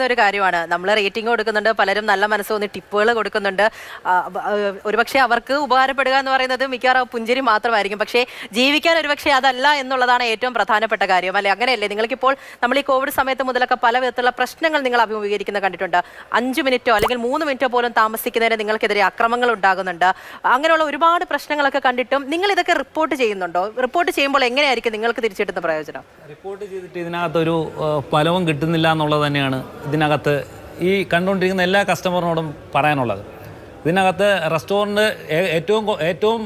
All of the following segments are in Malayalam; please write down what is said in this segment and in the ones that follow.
ഒരു കാര്യമാണ്. നമ്മൾ റേറ്റിംഗ് കൊടുക്കുന്നുണ്ട് പലരും നല്ല മനസ്സ് തോന്നി ടിപ്പുകൾ കൊടുക്കുന്നുണ്ട്. ഒരുപക്ഷെ അവർക്ക് ഉപകാരപ്പെടുക എന്ന് പറയുന്നത് മിക്കവാറും പുഞ്ചിരി മാത്രമായിരിക്കും. പക്ഷേ ജീവിക്കാൻ ഒരുപക്ഷെ അതല്ല എന്നുള്ളതാണ് ഏറ്റവും പ്രധാനപ്പെട്ട കാര്യം അല്ലെ? അങ്ങനെയല്ലേ? നിങ്ങൾക്കിപ്പോൾ നമ്മൾ ഈ കോവിഡ് സമയത്ത് മുതലൊക്കെ പല വിധത്തിലുള്ള പ്രശ്നങ്ങൾ നിങ്ങൾ അഭിമുഖീകരിക്കുന്ന കണ്ടിട്ടുണ്ട്. അഞ്ച് മിനിറ്റോ അല്ലെങ്കിൽ മൂന്ന് മിനിറ്റോ പോലും താമസിക്കുന്നതിന് നിങ്ങൾക്കെതിരെ അക്രമങ്ങൾ ഉണ്ടാകുന്നുണ്ട്. അങ്ങനെയുള്ള ഒരുപാട് പ്രശ്നങ്ങളൊക്കെ കണ്ടിട്ടും നിങ്ങൾ ഇതൊക്കെ റിപ്പോർട്ട് ചെയ്യുന്നുണ്ടോ? റിപ്പോർട്ട് ചെയ്യുമ്പോൾ എങ്ങനെയായിരിക്കും നിങ്ങൾക്ക് തിരിച്ചെടുത്ത പ്രയോജനം? റിപ്പോർട്ട് ചെയ്തിട്ട് ഇതിനകത്തൊരു ഫലവും കിട്ടുന്നില്ല എന്നുള്ളത് തന്നെയാണ് ഇതിനകത്ത് ഈ കണ്ടുകൊണ്ടിരിക്കുന്ന എല്ലാ കസ്റ്റമറിനോടും പറയാനുള്ളത്. ഇതിനകത്ത് റെസ്റ്റോറന്റ് ഏറ്റവും ഏറ്റവും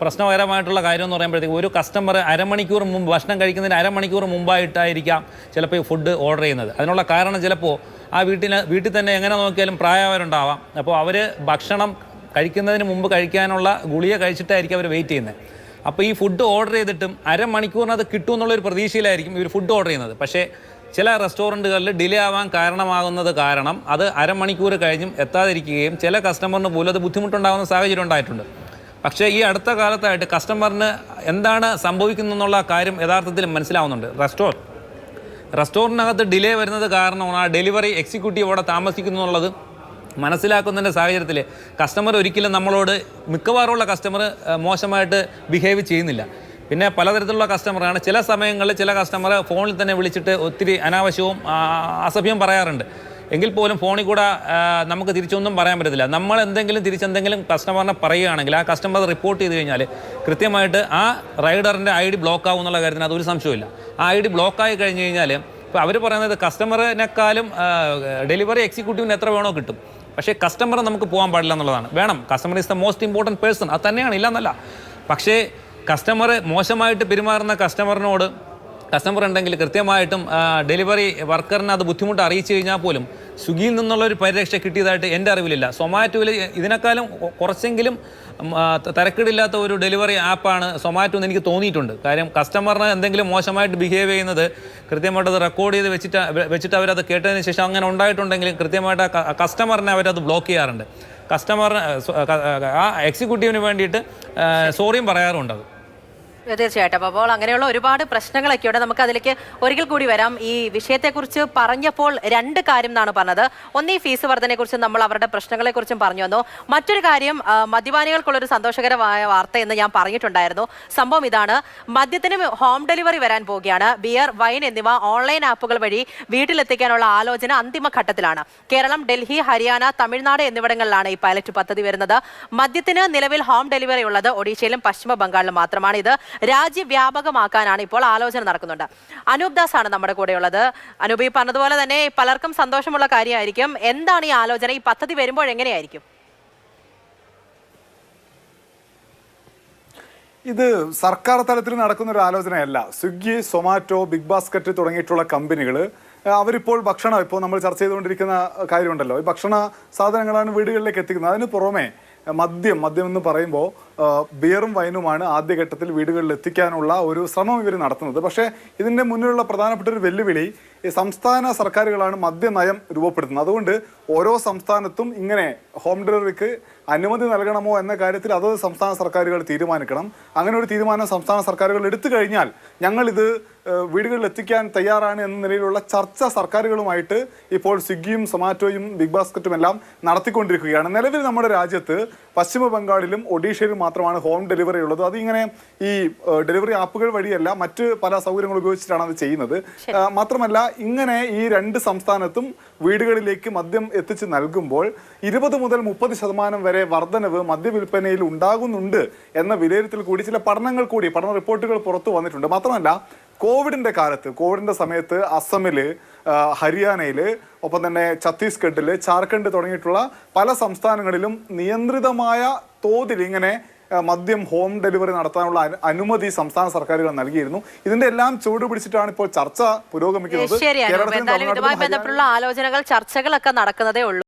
പ്രശ്നകരമായിട്ടുള്ള കാര്യം എന്ന് പറയുമ്പോഴത്തേക്ക് ഒരു കസ്റ്റമർ അരമണിക്കൂർ മുമ്പ് ഭക്ഷണം കഴിക്കുന്നതിന് അരമണിക്കൂർ മുമ്പായിട്ടായിരിക്കാം ചിലപ്പോൾ ഈ ഫുഡ് ഓർഡർ ചെയ്യുന്നത്. അതിനുള്ള കാരണം ചിലപ്പോൾ ആ വീട്ടിന് വീട്ടിൽ തന്നെ എങ്ങനെ നോക്കിയാലും പ്രായമായവരുണ്ടാവാം. അപ്പോൾ അവർ ഭക്ഷണം കഴിക്കുന്നതിന് മുമ്പ് കഴിക്കാനുള്ള ഗുളിക കഴിച്ചിട്ടായിരിക്കും അവർ വെയിറ്റ് ചെയ്യുന്നത്. അപ്പോൾ ഈ ഫുഡ് ഓർഡർ ചെയ്തിട്ടും അരമണിക്കൂറിനത് കിട്ടുമെന്നുള്ളൊരു പ്രതീക്ഷയിലായിരിക്കും ഇവർ ഫുഡ് ഓർഡർ ചെയ്യുന്നത്. പക്ഷേ ചില റെസ്റ്റോറന്റുകളിൽ ഡിലേ ആവാൻ കാരണമാകുന്നത് കാരണം അത് അരമണിക്കൂർ കഴിഞ്ഞും എത്താതിരിക്കുകയും ചില കസ്റ്റമറിന് പോലും അത് ബുദ്ധിമുട്ടുണ്ടാകുന്ന സാഹചര്യം ഉണ്ടായിട്ടുണ്ട്. പക്ഷേ ഈ അടുത്ത കാലത്തായിട്ട് കസ്റ്റമറിന് എന്താണ് സംഭവിക്കുന്നതെന്നുള്ള കാര്യം യഥാർത്ഥത്തിൽ മനസ്സിലാവുന്നുണ്ട്. റെസ്റ്റോർ റെസ്റ്റോറന്റിനകത്ത് ഡിലേ വരുന്നത് കാരണമാണ് ആ ഡെലിവറി എക്സിക്യൂട്ടീവ് അവിടെ താമസിക്കുന്നു എന്നുള്ളത് മനസ്സിലാക്കുന്നതിന്റെ സാഹചര്യത്തിൽ കസ്റ്റമർ ഒരിക്കലും നമ്മളോട് മിക്കവാറുമുള്ള കസ്റ്റമർ മോശമായിട്ട് ബിഹേവ് ചെയ്യുന്നില്ല. പിന്നെ പലതരത്തിലുള്ള കസ്റ്റമറാണ് ചില സമയങ്ങളിൽ ചില കസ്റ്റമർ ഫോണിൽ തന്നെ വിളിച്ചിട്ട് ഒത്തിരി അനാവശ്യവും അസഭ്യം അസഭ്യവും പറയാറുണ്ട്. എങ്കിൽ പോലും ഫോണിൽ കൂടെ നമുക്ക് തിരിച്ചൊന്നും പറയാൻ പറ്റത്തില്ല. നമ്മൾ എന്തെങ്കിലും തിരിച്ചെന്തെങ്കിലും കസ്റ്റമറിനെ പറയുകയാണെങ്കിൽ ആ കസ്റ്റമർ റിപ്പോർട്ട് ചെയ്ത് കഴിഞ്ഞാൽ കൃത്യമായിട്ട് ആ റൈഡറിന്റെ ഐ ഡി ബ്ലോക്ക് ആവും എന്നുള്ള കാര്യത്തിന് അതൊരു സംശയമില്ല ആ ഐ ഡി ബ്ലോക്കായി കഴിഞ്ഞ് കഴിഞ്ഞാൽ ഇപ്പോൾ അവർ പറയുന്നത് കസ്റ്റമറിനേക്കാളും ഡെലിവറി എക്സിക്യൂട്ടീവിന് എത്ര വേണോ കിട്ടും. പക്ഷേ കസ്റ്റമർ നമുക്ക് പോകാൻ പാടില്ല എന്നുള്ളതാണ്. വേണം. Customer is the most important person അത് തന്നെയാണ് ഇല്ല എന്നല്ല. പക്ഷേ കസ്റ്റമർ മോശമായിട്ട് പെരുമാറുന്ന കസ്റ്റമറിനോട് കസ്റ്റമർ ഉണ്ടെങ്കിൽ കൃത്യമായിട്ടും ഡെലിവറി വർക്കറിന് അത് ബുദ്ധിമുട്ട് അറിയിച്ചു കഴിഞ്ഞാൽ പോലും സ്വിഗ്ഗിയിൽ നിന്നുള്ള ഒരു പരിരക്ഷ കിട്ടിയതായിട്ട് എന്റെ അറിവിലില്ല സൊമാറ്റോയിൽ ഇതിനേക്കാളും കുറച്ചെങ്കിലും തരക്കേടില്ലാത്ത ഒരു ഡെലിവറി ആപ്പാണ് സൊമാറ്റോ എന്ന് എനിക്ക് തോന്നിയിട്ടുണ്ട് കാര്യം കസ്റ്റമറിന് എന്തെങ്കിലും മോശമായിട്ട് ബിഹേവ് ചെയ്യുന്നത് കൃത്യമായിട്ട് അത് റെക്കോർഡ് ചെയ്ത് വെച്ചിട്ട് വെച്ചിട്ട് അവരത് കേട്ടതിന് ശേഷം അങ്ങനെ ഉണ്ടായിട്ടുണ്ടെങ്കിലും കൃത്യമായിട്ട് കസ്റ്റമറിനെ അവരത് ബ്ലോക്ക് ചെയ്യാറുണ്ട് കസ്റ്റമർ ആ എക്സിക്യൂട്ടീവിന് വേണ്ടിയിട്ട് സോറിയും പറയാറുണ്ട് അത് തീർച്ചയായിട്ടും. അപ്പോൾ അങ്ങനെയുള്ള ഒരുപാട് പ്രശ്നങ്ങളൊക്കെ ഉണ്ട്. നമുക്ക് അതിലേക്ക് ഒരിക്കൽ കൂടി വരാം. ഈ വിഷയത്തെക്കുറിച്ച് പറഞ്ഞപ്പോൾ രണ്ട് കാര്യം എന്നാണ് പറഞ്ഞത്. ഒന്ന് ഈ ഫീസ് വർധനയെക്കുറിച്ചും നമ്മൾ അവരുടെ പ്രശ്നങ്ങളെക്കുറിച്ചും പറഞ്ഞു വന്നു. മറ്റൊരു കാര്യം മദ്യപാനികൾക്കുള്ളൊരു സന്തോഷകരമായ വാർത്ത എന്ന് ഞാൻ പറഞ്ഞിട്ടുണ്ടായിരുന്നു. സംഭവം ഇതാണ്. മദ്യത്തിന് ഹോം ഡെലിവറി വരാൻ പോവുകയാണ്. ബിയർ വൈൻ എന്നിവ ഓൺലൈൻ ആപ്പുകൾ വഴി വീട്ടിലെത്തിക്കാനുള്ള ആലോചന അന്തിമ ഘട്ടത്തിലാണ്. കേരളം ഡൽഹി ഹരിയാന തമിഴ്നാട് എന്നിവിടങ്ങളിലാണ് ഈ പൈലറ്റ് പദ്ധതി വരുന്നത്. മദ്യത്തിന് നിലവിൽ ഹോം ഡെലിവറി ഉള്ളത് ഒഡീഷയിലും പശ്ചിമ ബംഗാളിലും മാത്രമാണ് ഇത് രാജ്യവ്യാപകമാക്കാനാണ് ഇപ്പോൾ ആലോചന നടക്കുന്നുണ്ട്. അനൂപ് ദാസ് ആണ് നമ്മുടെ കൂടെയുള്ളത്. അനൂപ് ഈ പറഞ്ഞതുപോലെ തന്നെ പലർക്കും സന്തോഷമുള്ള കാര്യമായിരിക്കും. എന്താണ് ഈ ആലോചന? ഈ പദ്ധതി വരുമ്പോൾ എങ്ങനെയായിരിക്കും? ഇത് സർക്കാർ തലത്തിൽ നടക്കുന്ന ഒരു ആലോചനയല്ല. സ്വിഗ്ഗി സൊമാറ്റോ ബിഗ് ബാസ്ക്കറ്റ് തുടങ്ങിയിട്ടുള്ള കമ്പനികൾ അവരിപ്പോൾ ഭക്ഷണം ഇപ്പോൾ നമ്മൾ ചർച്ച ചെയ്തുകൊണ്ടിരിക്കുന്ന കാര്യമുണ്ടല്ലോ. ഈ ഭക്ഷണ സാധനങ്ങളാണ് വീടുകളിലേക്ക് എത്തിക്കുന്നത്. അതിന് പുറമെ മദ്യം മദ്യം എന്ന് പറയുമ്പോൾ ബിയറും വൈനുമാണ് ആദ്യഘട്ടത്തിൽ വീടുകളിൽ എത്തിക്കാനുള്ള ഒരു ശ്രമം ഇവർ നടത്തുന്നത്. പക്ഷേ ഇതിന്റെ മുന്നിലുള്ള പ്രധാനപ്പെട്ട ഒരു വെല്ലുവിളി സംസ്ഥാന സർക്കാരുകളാണ് മദ്യനയം രൂപപ്പെടുത്തുന്നത്. അതുകൊണ്ട് ഓരോ സംസ്ഥാനത്തും ഇങ്ങനെ ഹോം ഡെലിവറിക്ക് അനുമതി നൽകണമോ എന്ന കാര്യത്തിൽ അതത് സംസ്ഥാന സർക്കാരുകൾ തീരുമാനിക്കണം. അങ്ങനെ ഒരു തീരുമാനം സംസ്ഥാന സർക്കാരുകൾ എടുത്തു കഴിഞ്ഞാൽ ഞങ്ങളിത് വീടുകളിൽ എത്തിക്കാൻ തയ്യാറാണ് എന്ന നിലയിലുള്ള ചർച്ച സർക്കാരുകളുമായിട്ട് ഇപ്പോൾ സ്വിഗ്ഗിയും സൊമാറ്റോയും ബിഗ് ബാസ്ക്കറ്റും എല്ലാം നടത്തിക്കൊണ്ടിരിക്കുകയാണ്. നിലവിൽ നമ്മുടെ രാജ്യത്ത് പശ്ചിമ ബംഗാളിലും ഒഡീഷയിലും മാത്രമാണ് ഹോം ഡെലിവറി ഉള്ളത്. അത് ഇങ്ങനെ ഈ ഡെലിവറി ആപ്പുകൾ വഴിയല്ല മറ്റ് പല സൗകര്യങ്ങൾ ഉപയോഗിച്ചിട്ടാണ് അത് ചെയ്യുന്നത്. മാത്രമല്ല ഇങ്ങനെ ഈ രണ്ട് സംസ്ഥാനത്തും വീടുകളിലേക്ക് മദ്യം എത്തിച്ച് നൽകുമ്പോൾ ഇരുപത് മുതൽ മുപ്പത് ശതമാനം വരെ വർധനവ് മദ്യവിൽപ്പനയിൽ ഉണ്ടാകുന്നുണ്ട് എന്ന വിലയിരുത്തൽ കൂടി ചില പഠനങ്ങൾ കൂടി പഠന റിപ്പോർട്ടുകൾ പുറത്തു വന്നിട്ടുണ്ട്. മാത്രമല്ല കോവിഡിന്റെ കാലത്ത് കോവിഡിന്റെ സമയത്ത് അസമിൽ ഹരിയാനയിൽ ഹരിയാനയിൽ ഒപ്പം തന്നെ ഛത്തീസ്ഗഡിൽ ജാർഖണ്ഡ് തുടങ്ങിയിട്ടുള്ള പല സംസ്ഥാനങ്ങളിലും നിയന്ത്രിതമായ തോതിൽ ഇങ്ങനെ മദ്യം ഹോം ഡെലിവറി നടത്താനുള്ള അനുമതി സംസ്ഥാന സർക്കാരുകൾ നൽകിയിരുന്നു. ഇതിന്റെ എല്ലാം ചുവട് പിടിച്ചിട്ടാണ് ഇപ്പോൾ ചർച്ച പുരോഗമിക്കുന്നത്. ഇതുമായി ബന്ധപ്പെട്ടുള്ള ആലോചനകൾ ചർച്ചകളൊക്കെ നടക്കുന്നതേ ഉള്ളൂ.